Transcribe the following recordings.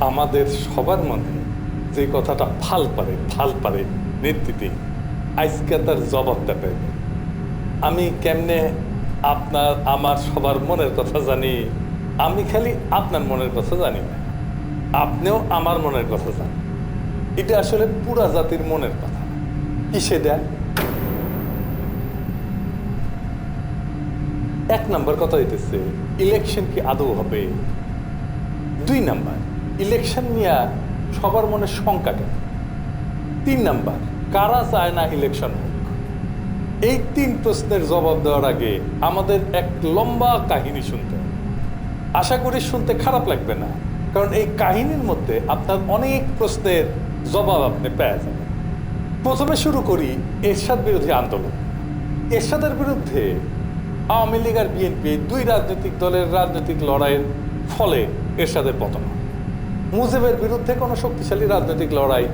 আমাদের সবার মনে যে কথাটা ফাল পারে ফাল পারে নেতৃত্বে, আজকে তার জবাবটা পেবে আমি কেমনে আপনার, আমার সবার মনের কথা জানি? আমি খালি আপনার মনের কথা জানি না। আপনিও আমার মনের কথা জানেন। এটা আসলে পুরা জাতির মনের কথা। কিসে সেটা এক নাম্বার কথা হইতেছে ইলেকশন কি আদৌ হবে? দুই নাম্বার ইলেকশন নিয়ে সবার মনে শঙ্কা কেন? তিন নাম্বার, কারা চায় না ইলেকশন হোক? এই তিন প্রশ্নের জবাব দেওয়ার আগে আমাদের এক লম্বা কাহিনী শুনতে আশা করি শুনতে খারাপ লাগবে না, কারণ এই কাহিনীর মধ্যে আপনার অনেক প্রশ্নের জবাব আপনি পেয়ে যাবেন। প্রথমে শুরু করি এরশাদ বিরোধী আন্দোলন। এরশাদের বিরুদ্ধে আওয়ামী লীগ আর বিএনপি দুই রাজনৈতিক দলের রাজনৈতিক লড়াইয়ের ফলে এরশাদের পতন হয়। মুজিবের বিরুদ্ধে কোনো শক্তিশালী রাজনৈতিক লড়াই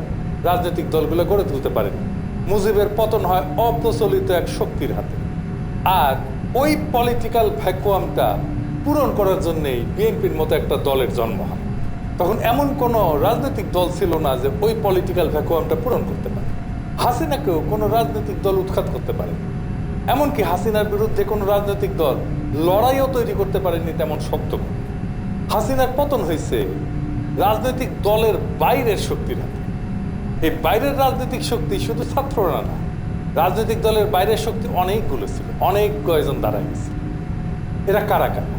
রাজনৈতিক দলগুলো গড়ে তুলতে পারেনি। মুজিবের পতন হয় অপ্রচলিত এক শক্তির হাতে। আর ওই পলিটিক্যাল ভ্যাকুয়ামটা পূরণ করার জন্যেই বিএনপির মতো একটা দলের জন্ম হয়। তখন এমন কোনো রাজনৈতিক দল ছিল না যে ওই পলিটিক্যাল ভ্যাকুয়ামটা পূরণ করতে পারে। হাসিনাকেও কোনো রাজনৈতিক দল উৎখাত করতে পারে এমনকি হাসিনার বিরুদ্ধে কোনো রাজনৈতিক দল লড়াইও তৈরি করতে পারেনি তেমন শক্ত হাসিনার পতন হয়েছে রাজনৈতিক দলের বাইরের শক্তির। হাতে এই বাইরের রাজনৈতিক শক্তি শুধু ছাত্ররা না, রাজনৈতিক দলের বাইরের শক্তি অনেকগুলো ছিল, অনেক কয়েকজন দাঁড়ায় গেছে। এরা কারা কারা?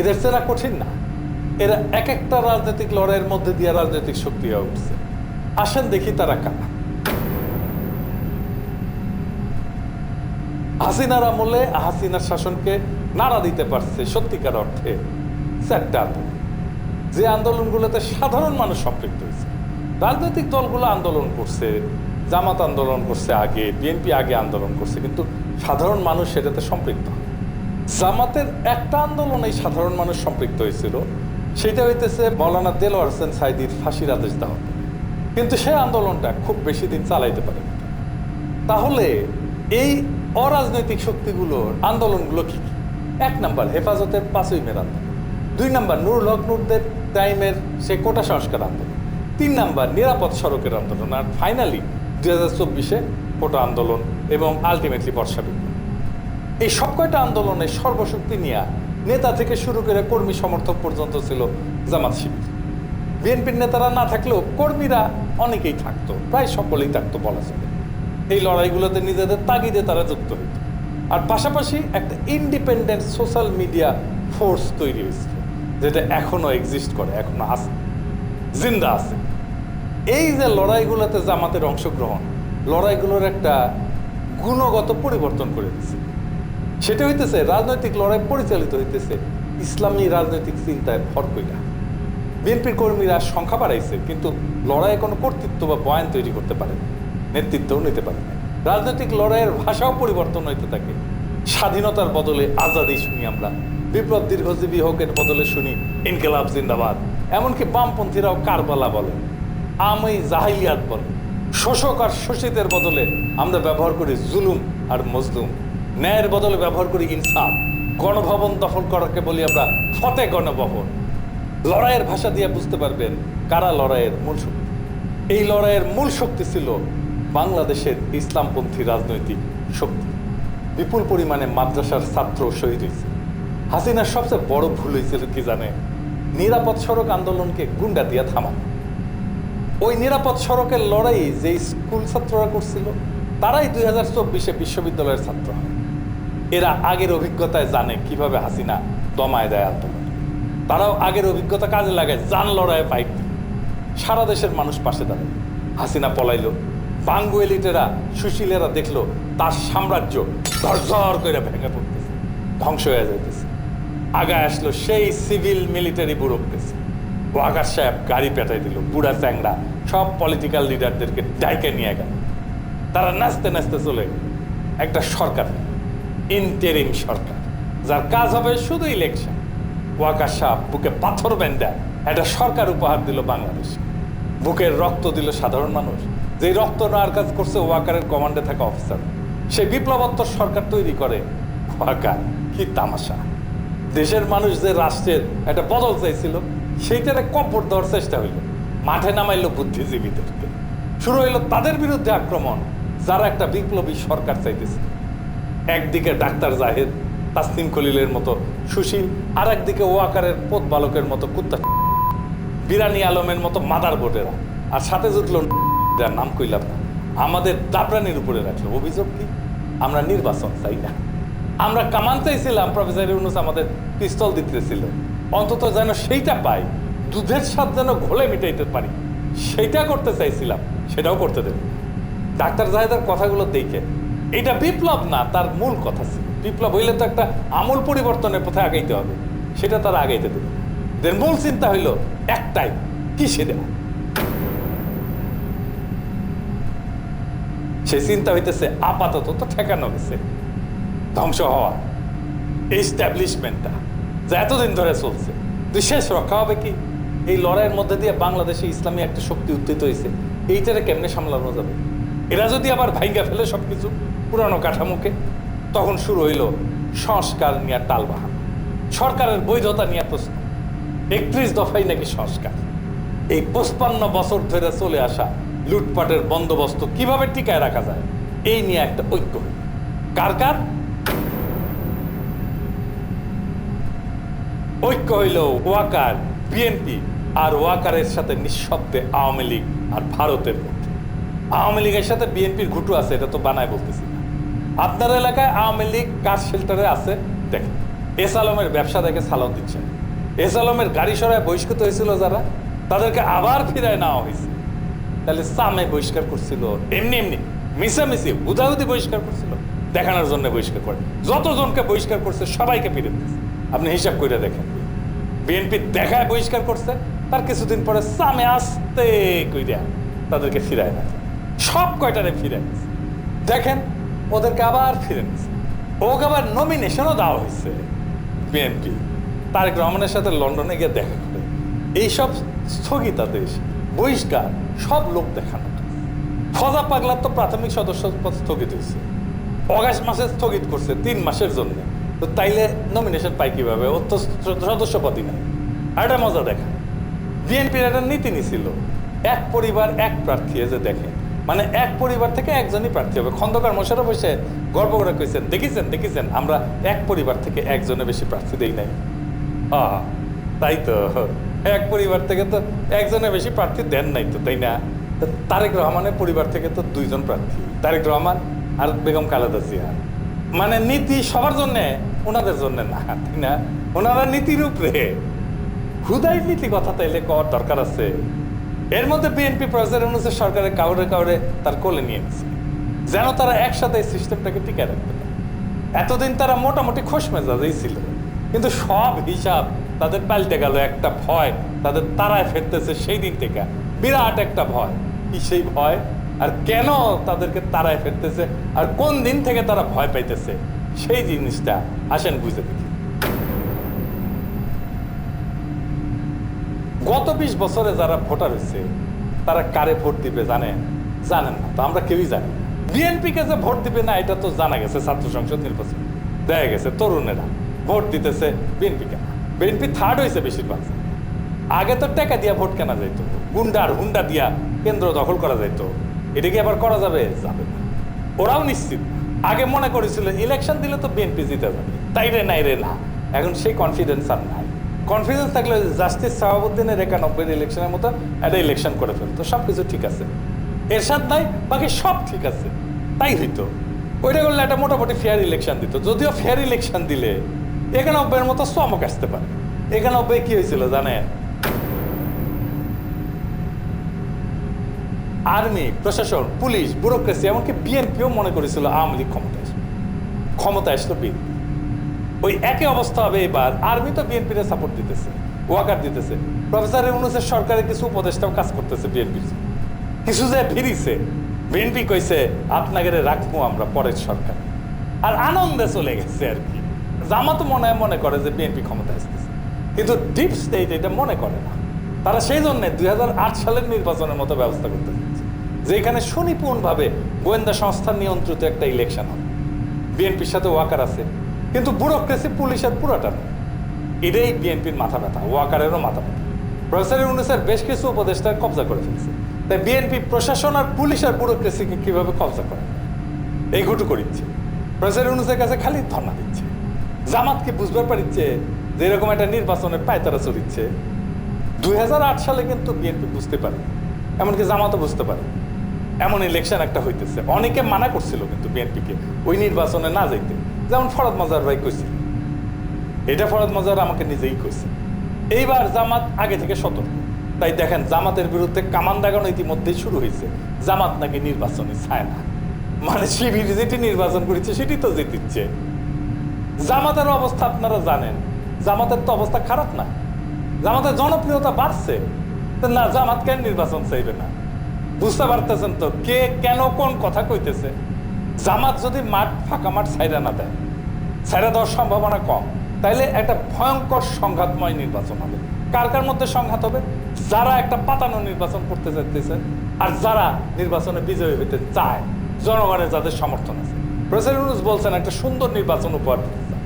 এদের চেনা কঠিন না। এরা এক একটা রাজনৈতিক লড়াইয়ের মধ্যে দিয়ে রাজনৈতিক শক্তি হয়ে উঠছে। আসেন দেখি তারা কারা। হাসিনার আমলে হাসিনার শাসনকে নাড়া দিতে পারছে সত্যিকার অর্থে আন্দোলন যে আন্দোলনগুলোতে সাধারণ মানুষ সম্পৃক্ত হয়েছে। রাজনৈতিক দলগুলো আন্দোলন করছে, জামাত আন্দোলন করছে আগে, বিএনপি আগে আন্দোলন করছে, কিন্তু সাধারণ মানুষ সেটাতে সম্পৃক্ত জামাতের একটা আন্দোলনে সাধারণ মানুষ সম্পৃক্ত হয়েছিল, সেটা হইতেছে মৌলানা দেলোয়ার হোসেন সাইদির ফাঁসির আদেশ দেওয়া কিন্তু সেই আন্দোলনটা খুব বেশি দিন চালাইতে পারে তাহলে এই অরাজনৈতিক শক্তিগুলোর আন্দোলনগুলো কি? এক নাম্বার, হেফাজতের পাঁচই মের দুই নাম্বার, নুরুল হক নুরদের টাইমের সে কোটা সংস্কার আন্দোলন। তিন নাম্বার, নিরাপদ সড়কের আন্দোলন। আর ফাইনালি দু হাজার চব্বিশে কোটা আন্দোলন এবং আলটিমেটলি বর্ষা এই সব কয়টা আন্দোলনে সর্বশক্তি নিয়ে নেতা থেকে শুরু করে কর্মী সমর্থক পর্যন্ত ছিল জামাত শিবির। বিএনপির নেতারা না থাকলেও কর্মীরা অনেকেই থাকতো, প্রায় সকলেই থাকতো বলা চলে। এই লড়াইগুলোতে নিজেদের তাগিদে তারা যুক্ত হইত। আর পাশাপাশি একটা ইন্ডিপেন্ডেন্ট সোশ্যাল মিডিয়া ফোর্স তৈরি হয়েছিল যেটা এখনও এক্সিস্ট করে, এখনও আছে, জিন্দা আছে। এই যে লড়াইগুলোতে জামাতের অংশগ্রহণ, লড়াইগুলোর একটা গুণগত পরিবর্তন করে দিচ্ছে সেটা হইতেছে, রাজনৈতিক লড়াই পরিচালিত হইতেছে, ইসলামী রাজনৈতিক চিন্তায় ভর কইরা। বিএনপির কর্মীরা সংখ্যা বাড়াইছে, কিন্তু লড়াইয়ে কোনো কর্তৃত্ব বা বয়ান তৈরি করতে পারে নেতৃত্বও নিতে পারে রাজনৈতিক লড়াইয়ের ভাষাও পরিবর্তন হইতে থাকে। স্বাধীনতার বদলে আজাদি শুনি আমরা। বিপ্লব দীর্ঘজীবী হোকের বদলে শুনি, ইনকেলাব জিন্দাবাদ। এমনকি বামপন্থীরাও কারবালা বলে আমি জাহিলিয়াত বলে। শোষক আর শোষিতের বদলে আমরা ব্যবহার করি জুলুম আর মজলুম। ন্যায়ের বদলে ব্যবহার করি ইনসাফ। গণভবন দখল করাকে বলি আমরা ফতে গণভবন লড়াইয়ের ভাষা দিয়ে বুঝতে পারবেন কারা লড়াইয়ের মূল শক্তি। এই লড়াইয়ের মূল শক্তি ছিল বাংলাদেশের ইসলামপন্থী রাজনৈতিক শক্তি। বিপুল পরিমাণে মাদ্রাসার ছাত্র শহীদ হয়েছে। হাসিনার সবচেয়ে বড় ভুল হয়েছিল কি জানে? নিরাপদ সড়ক আন্দোলনকে গুন্ডা দিয়ে থামানো ওই নিরাপদ সড়কের লড়াই যে স্কুল ছাত্ররা করছিল, তারাই দুই হাজার চব্বিশে বিশ্ববিদ্যালয়ের ছাত্র এরা আগের অভিজ্ঞতায় জানে কীভাবে হাসিনা দমায় দেয় আন্দোলন। তারাও আগের অভিজ্ঞতা কাজে লাগায় যান লড়াইয়ে বাইক সারা দেশের মানুষ পাশে দাঁড়ায়। হাসিনা পলাইল। বাঙ্গু এলিটেরা, সুশীলেরা দেখল তার সাম্রাজ্য ধরঝর করে ভেঙে পড়তেছে। ধ্বংস হয়ে যাইতেছে। আগায় আসলো সেই সিভিল মিলিটারি ব্যুরোক্রেসি ও আকাশ সাহেব গাড়ি পেটাই দিল, বুড়া চ্যাংড়া, সব পলিটিক্যাল লিডারদেরকে ডাইকে নিয়ে গেল। তারা নাচতে নাচতে চলে গেল। একটা সরকার ইন্টারিম সরকার, যার কাজ হবে শুধু ইলেকশন ওয়াকার সাহেব বুকে পাথর বেঁধে একটা সরকার উপহার দিল বাংলাদেশ। বুকের রক্ত দিল সাধারণ মানুষ। যে রক্ত নেওয়ার কাজ করছে ওয়াকারের কমান্ডে থাকা অফিসার সেই বিপ্লবোত্তর সরকার তৈরি করে। ওয়াকার কি তামাশা। দেশের মানুষ যে রাষ্ট্রের একটা বদল চাইছিল, সেইটারে কপর দেওয়ার চেষ্টা হইল। মাঠে নামাইলো বুদ্ধিজীবীদেরকে শুরু হইল তাদের বিরুদ্ধে আক্রমণ, যারা একটা বিপ্লবী সরকার চাইতেছে। একদিকে ডাক্তার জাহেদ, তাসনিম খলিলের মতো সুশীল, আর একদিকে ওয়াকারের পোত বালকের মতো কুত্তা বিরানি আলমের মতো মাদার বোর্ডেরা আর সাথে জুটল নাম কইলাম না। আমাদের দাবরানির উপরে রাখল। অভিযোগ কি? আমরা নির্বাচন চাই না। আমরা কামান চাইছিলাম, প্রফেসর ইউনুস আমাদের পিস্তল দিতেছিল। অন্তত যেন সেইটা পাই, দুধের স্বাদ যেন ঘোলে মিটাইতে পারি। সেইটা করতে চাইছিলাম, সেটাও করতে দেবে। ডাক্তার জাহেদের কথাগুলো দেখে। এটা বিপ্লব না, তার মূল কথা ছিল। বিপ্লব হইলে তো একটা আমূল পরিবর্তনের পথে আগাইতে হবে। সেটা তারা আগাইতে দেবে। এদের মূল চিন্তা হইল একটাই কি সেটা সে চিন্তা হইতেছে, আপাতত তো ঠেকানো গেছে। ধ্বংস হওয়া। এই এস্টাবলিশমেন্টটা যা এতদিন ধরে চলছে। শেষ রক্ষা হবে কি? এই লড়াইয়ের মধ্যে দিয়ে বাংলাদেশে ইসলামী একটা শক্তি উত্থিত হয়েছে। এইটারে কেমনে সামলানো যাবে? এরা যদি আবার ভাইঙ্গা ফেলে সবকিছু পুরানো কাঠামোকে, তখন শুরু হইল সংস্কার নিয়ে টালবাহান। সরকারের বৈধতা নিয়ে প্রশ্ন। একত্রিশ দফাই নাকি সংস্কার। এই পঁচপান্ন বছর ধরে চলে আসা লুটপাটের বন্দোবস্ত কীভাবে টিকায় রাখা যায়? এই নিয়ে একটা ঐক্য কার কার? ঐক্য হইল ওয়াকার বিএনপি আর ওয়াকারের সাথে নিঃশব্দে আওয়ামী লীগ আর ভারতের মধ্যে। আওয়ামী লীগের সাথে বিএনপির ঘুটু আছে, এটা তো বানায় বলতেছি আপনার এলাকায় আওয়ামী লীগ কার শেল্টারে আছে? দেখেন, এস আলমের ব্যবসা দেখে সালাদ দিচ্ছেন। এস আলমের গাড়ি সরায় বহিষ্কৃত হয়েছিল যারা, তাদেরকে আবার ফিরায় নেওয়া হয়েছে। তাহলে সামে বহিষ্কার করছিল, এমনি এমনি মিশামিশি হুদাহুদি বহিষ্কার করছিল। দেখানোর জন্য বহিষ্কার করে। যতজনকে বহিষ্কার করছে, সবাইকে ফিরে দিয়েছে। আপনি হিসাব করে দেখেন। বিএনপি দেখায় বহিষ্কার করছে, তার কিছুদিন পরে সামে আসতে কইরা তাদেরকে ফিরায় না সব কয়টারে ফিরে দেখেন, ওদেরকে আবার ফিরে ওকে আবার নমিনেশনও দেওয়া হয়েছে বিএনপি। তারেক রহমানের সাথে লন্ডনে গিয়ে দেখা করে এইসব স্থগিতাদেশ, বহিষ্কার, সব লোক দেখানো। ফজা পাগলার তো প্রাথমিক সদস্য পদ স্থগিত হয়েছে অগাস্ট মাসে স্থগিত করছে তিন মাসের জন্য। তো তাইলে নমিনেশন পাই কীভাবে? ওর তো সদস্য পদই নাই। আর একটা মজা দেখা বিএনপির একটা নীতি নিছিল, এক পরিবার এক প্রার্থী যে দেখে মানে এক পরিবার থেকে একজনই প্রার্থী হবে। খন্দকার মোশারফ বসে গর্ব করে কইছেন, দেখেছেন দেখেছেন, আমরা এক পরিবার থেকে একজনে বেশি প্রার্থী দেই নাই। তাই তো, এক পরিবার থেকে তো একজনে বেশি প্রার্থী দেন নাই তো, তাই না? তারেক রহমানের পরিবার থেকে তো দুইজন প্রার্থী, তারেক রহমান আর বেগম খালেদা জিয়া। মানে নীতি সবার জন্য ওনাদের জন্য না, তাই না? ওনারা নীতির উপরে হুদাই নীতি কথা তাইলে কর দরকার আছে। এর মধ্যে বিএনপি প্রফেসর অনুসারে সরকারের কাউরে কাউরে তার কোলে নিয়ে নিচ্ছে যেন তারা একসাথে এই সিস্টেমটাকে টিকে রাখতে পারে। এতদিন তারা মোটামুটি খোশ মেজাজেই ছিল। কিন্তু সব হিসাব তাদের পাল্টে গেল একটা ভয়, তাদের তারায় ফেরতেছে সেই দিন থেকে। বিরাট একটা ভয়। কি সেই ভয়? আর কেন তাদেরকে তারায় ফেরতেছে? আর কোন দিন থেকে তারা ভয় পাইতেছে? সেই জিনিসটা আসেন বুঝে দেখি গত বিশ বছরে যারা ভোটার হয়েছে, তারা কারে ভোট দিবে জানেন? জানেন না, তো আমরা কেউই জানি বিএনপি কে যে ভোট দিবে না, এটা তো জানা গেছে ছাত্র সংসদ নির্বাচন। দেখা গেছে তরুণেরা ভোট দিতেছে বিএনপি কে বিএনপি থার্ড হয়েছে বেশিরভাগ। আগে তো টাকা দিয়া ভোট কেনা যাইত। গুন্ডার হুন্ডা দিয়া কেন্দ্র দখল করা যাইত। এটা কি আবার করা যাবে? যাবে না। ওরাও নিশ্চিত। আগে মনে করেছিল ইলেকশন দিলে তো বিএনপি জিতে যাবে। তাই রে, নাই রে, না। এখন সেই কনফিডেন্স আর নাই। কনফিডেন্স থাকলে জাস্টিস সাহাবুদ্দিনের একানব্বই ইলেকশনের মতো একটা ইলেকশন করে ফেলতো। সব কিছু ঠিক আছে। এরশাদ নাই বাকি সব ঠিক আছে। তাই হইতো। ওইটা করলে একটা মোটামুটি ফেয়ার ইলেকশন দিত। যদিও ফেয়ার ইলেকশন দিলে একানব্বইয়ের মতো চমক আসতে পারে। একানব্বই কি হয়েছিল জানেন? আর্মি, প্রশাসন, পুলিশ, ব্যুরোক্রেসি, এমনকি বিএনপিও মনে করেছিল আওয়ামী লীগ ক্ষমতা আসবে ক্ষমতা আসলো বিএনপি। ওই একই অবস্থা হবে এবার। আর্মি তো বিএনপির সাপোর্ট দিতেছে, ওয়াকার দিতেছে। প্রফেসর ইউনুসের সরকারের কিছু উপদেষ্টাও কাজ করতেছে বিএনপির। কিছু যে ফিরিছে বিএনপি কইছে, আপনাকে রাখব আমরা পরের সরকার। আর আনন্দে চলে গেছে আর কি। জামাতো মনে মনে করে যে বিএনপি ক্ষমতা আসতেছে। কিন্তু ডিপ স্টেট এটা মনে করে না। তারা সেই জন্য দুই হাজার আট সালের নির্বাচনের মতো ব্যবস্থা করতে চাচ্ছে যেখানে সুনিপুণভাবে গোয়েন্দা সংস্থার নিয়ন্ত্রিত একটা ইলেকশন হবে বিএনপির সাথে ওয়াকার আছে। কিন্তু ব্যুরোক্রেসি পুলিশের পুরোটা নয় এটাই বিএনপির মাথা ব্যথা, ওয়াকারেরও মাথা ব্যথা। প্রফেসর ইউনুসের বেশ কিছু উপদেষ্টা কবজা করে ফেলছে। তাই বিএনপি প্রশাসন আর পুলিশ আর ব্যুরোক্রেসিকে কীভাবে কবজা করে? এই ঘুটু করিচ্ছে। প্রফেসর ইউনুসের কাছে খালি ধর্ণা দিচ্ছে। জামাতকে বুঝবার পারিচ্ছে যে এরকম একটা নির্বাচনে পায়তারা চলিচ্ছে দুই হাজার আট সালে কিন্তু বিএনপি বুঝতে পারে। এমনকি জামাতও বুঝতে পারে। এমন ইলেকশন একটা হইতেছে। অনেকে মানা করছিল কিন্তু বিএনপিকে ওই নির্বাচনে না যাইতে। যেমন ফরদ মজার ভাই কইছিল এটা ফরদ মজার আমাকে নিজেই কইছে। এইবার জামাত আগে থেকে সতর্ক। তাই দেখেন, জামাতের বিরুদ্ধে কামান দাগানো ইতিমধ্যেই শুরু হয়েছে জামাত নাকি নির্বাচনে চায় না। মানে শিবির যেটি নির্বাচন করেছে, সেটি তো জিতিচ্ছে। জামাতের অবস্থা আপনারা জানেন। জামাতের তো অবস্থা খারাপ না। জামাতের জনপ্রিয়তা বাড়ছে। না, জামাত কেন নির্বাচন চাইবে না? বুঝতে পারতেছেন তো কে কেন কোন কথা কইতেছে? জামাত যদি মাঠ, ফাঁকা মাঠ ছাইরা না দেয় ছাইরা দেওয়ার সম্ভাবনা কম, তাইলে একটা ভয়ঙ্কর সংঘাতময় নির্বাচন হবে। কার কার মধ্যে সংঘাত হবে? যারা একটা পাতানো নির্বাচন করতে চাইতেছে আর যারা নির্বাচনে বিজয়ী হইতে চায়, জনগণের যাদের সমর্থন আছে। প্রেসিডেন্ট বলছেন, একটা সুন্দর নির্বাচন উপহার দিতে।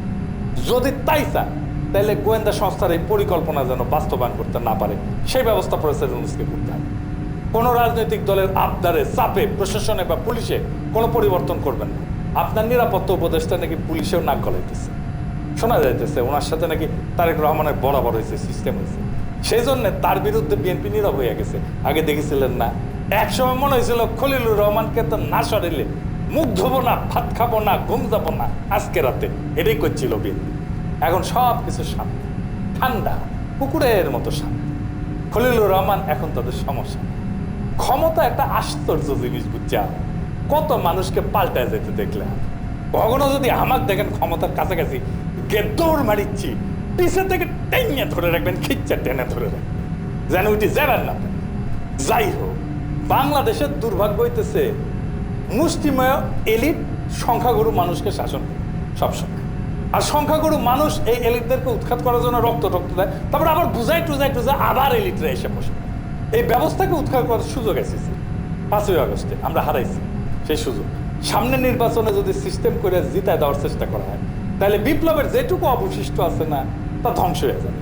যদি তাই চায় তাহলে গোয়েন্দা সংস্থার এই পরিকল্পনা যেন বাস্তবায়ন করতে না পারে, সেই ব্যবস্থা প্রেসিডেন্ট করতে হবে। কোনো রাজনৈতিক দলের আবদারে, চাপে, প্রশাসনে বা পুলিশে কোনো পরিবর্তন করবেন না। আপনার নিরাপত্তা উপদেষ্টা নাকি পুলিশেও নাক গলাইতেছে? শোনা যাইতেছে, ওনার সাথে নাকি তারেক রহমানের বরাবর হয়েছে সিস্টেম হয়েছে সেই জন্যে তার বিরুদ্ধে বিএনপি নীরব হয়ে গেছে। আগে দেখেছিলেন না। একসময় মনে হয়েছিল খলিলুর রহমানকে তো না সরিলে, মুখ ধোবো না, ভাত খাব না, ঘুম যাব না, আজকে রাতে। এটাই করছিল বিএনপি। এখন সব কিছু শান্ত। ঠান্ডা পুকুরের মতো শান্ত। খলিলুর রহমান এখন তাদের সমস্যা। ক্ষমতা একটা আশ্চর্য জিনিস, বুঝছা? কত মানুষকে পাল্টায় যেতে দেখলে কখনো যদি আমাক দেখেন ক্ষমতার কাছাকাছি গেদৌড় মারিচ্ছি। পিছে থেকে টেনে ধরে রাখবেন, খিচ্চা টেনে ধরে রাখবেন। যেন ওইটি যাবেন না যাই হোক, বাংলাদেশের দুর্ভাগ্য হইতেছে, মুষ্টিময় এলিট সংখ্যাগুরু মানুষকে শাসন সবসময় আর সংখ্যাগুরু মানুষ এই এলিটদেরকে উৎখাত করার জন্য রক্ত টক্ত দেয়, তারপর আবার বুঝাই টুজাই টুজাই আবার এলিটরা এসে বসে। এই ব্যবস্থাকে উৎখাত করার সুযোগ এসেছে। পাঁচই আগস্টে আমরা হারাইছি, সেই সুযোগ। সামনে নির্বাচনে যদি সিস্টেম করে জিতায় দেওয়ার চেষ্টা করা হয়, তাহলে বিপ্লবের যেটুকু অবশিষ্ট আছে না, তা ধ্বংস হয়ে যাবে।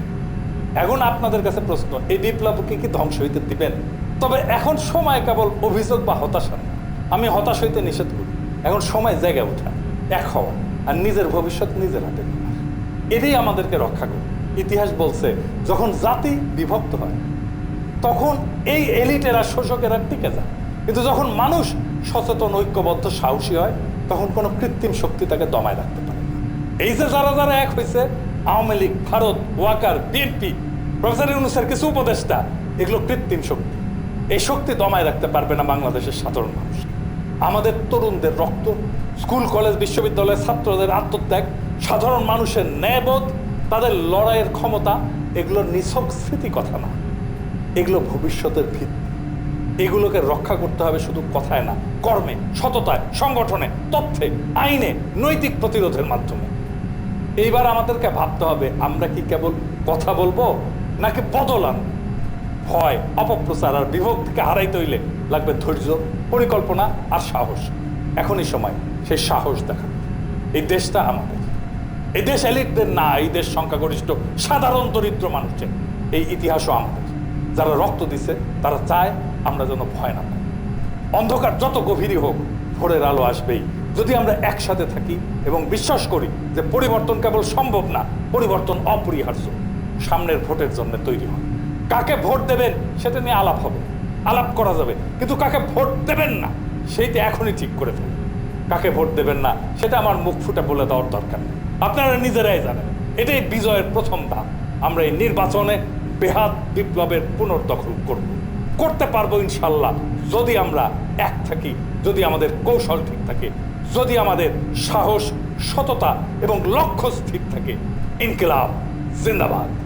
এখন আপনাদের কাছে প্রশ্ন, এই বিপ্লবকে কি ধ্বংস হইতে দিবেন? তবে এখন সময় কেবল অভিযোগ বা হতাশা না। আমি হতাশ হইতে নিষেধ করি। এখন সময় জায়গা ওঠা, এক হওয়া, আর নিজের ভবিষ্যৎ নিজের হাতে। এটাই আমাদেরকে রক্ষা করে ইতিহাস বলছে, যখন জাতি বিভক্ত হয় তখন এই এলিটেরা শোষকেরা টিকে যায়। কিন্তু যখন মানুষ সচেতন, ঐক্যবদ্ধ, সাহসী হয়, তখন কোনো কৃত্রিম শক্তি তাকে দমায় রাখতে পারে এই যে যারা যারা এক হয়েছে, আওয়ামী লীগ, ভারত, ওয়াকার, বিএনপি, প্রফেসর ইউনুসের কিছু উপদেষ্টা, এগুলো কৃত্রিম শক্তি। এই শক্তি দমায় রাখতে পারবে না বাংলাদেশের সাধারণ মানুষ। আমাদের তরুণদের রক্ত, স্কুল, কলেজ, বিশ্ববিদ্যালয়ের ছাত্রদের আত্মত্যাগ, সাধারণ মানুষের ন্যায়বোধ, তাদের লড়াইয়ের ক্ষমতা, এগুলো নিছক স্মৃতি কথা না এগুলো ভবিষ্যতের ভিত্তি এগুলোকে রক্ষা করতে হবে শুধু কথায় না, কর্মে, সততায়, সংগঠনে, তথ্যে, আইনে, নৈতিক প্রতিরোধের মাধ্যমে। এইবার আমাদেরকে ভাবতে হবে, আমরা কি কেবল কথা বলব নাকি বদল আনব? ভয়, অপপ্রচার আর বিভক্তিকে হারাইতে হইলে লাগবে ধৈর্য, পরিকল্পনা আর সাহস। এখনই সময়, সেই সাহস দেখা এই দেশটা আমাদের। এই দেশ এলিটদের না, এই দেশ সংখ্যাগরিষ্ঠ, সাধারণ দরিদ্র মানুষের এই ইতিহাসও আমাদের। যারা রক্ত দিছে, তারা চায় আমরা যেন ভয় না পাই। অন্ধকার যত গভীরই হোক, ভোরের আলো আসবেই। যদি আমরা একসাথে থাকি এবং বিশ্বাস করি যে পরিবর্তন কেবল সম্ভব না, পরিবর্তন অপরিহার্য, সামনের ভোটের জন্য তৈরি হয়। কাকে ভোট দেবেন সেটা নিয়ে আলাপ হবে, আলাপ করা যাবে, কিন্তু কাকে ভোট দেবেন না, সেইটা এখনই ঠিক করে ফেলুন। কাকে ভোট দেবেন না, সেটা আমার মুখ ফুটে বলে দেওয়ার দরকার নেই। আপনারা নিজেরাই জানেন, এটাই বিজয়ের প্রথম ধাপ। আমরা এই নির্বাচনে বেহাত বিপ্লবের পুনর্দখল করব। করতে পারব ইনশাল্লাহ। যদি আমরা এক থাকি, যদি আমাদের কৌশল ঠিক থাকে, যদি আমাদের সাহস, সততা এবং লক্ষ্য স্থির থাকে, ইনকিলাব, জিন্দাবাদ।